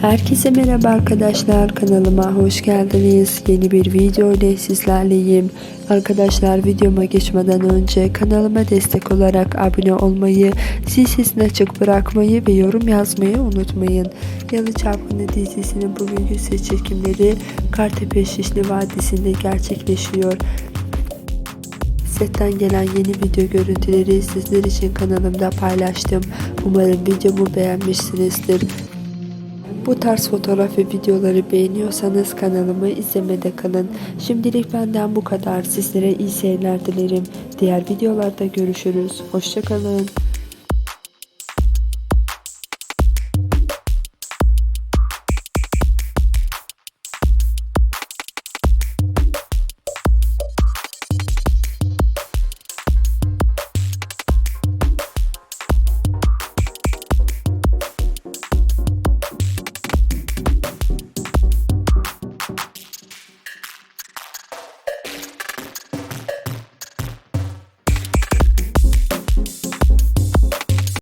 Herkese merhaba arkadaşlar kanalıma hoş geldiniz. Yeni bir video ile sizlerleyim. Arkadaşlar videoma geçmeden önce kanalıma destek olarak abone olmayı, zil sesini açık bırakmayı ve yorum yazmayı unutmayın. Yalı Çapkını dizisinin bugünkü set çekimleri Kartepe Şişli Vadisi'nde gerçekleşiyor. Setten gelen yeni video görüntüleri sizler için kanalımda paylaştım. Umarım videomu beğenmişsinizdir. Bu tarz fotoğraf ve videoları beğeniyorsanız kanalımı izlemede kalın. Şimdilik benden bu kadar. Sizlere iyi seyirler dilerim. Diğer videolarda görüşürüz. Hoşçakalın.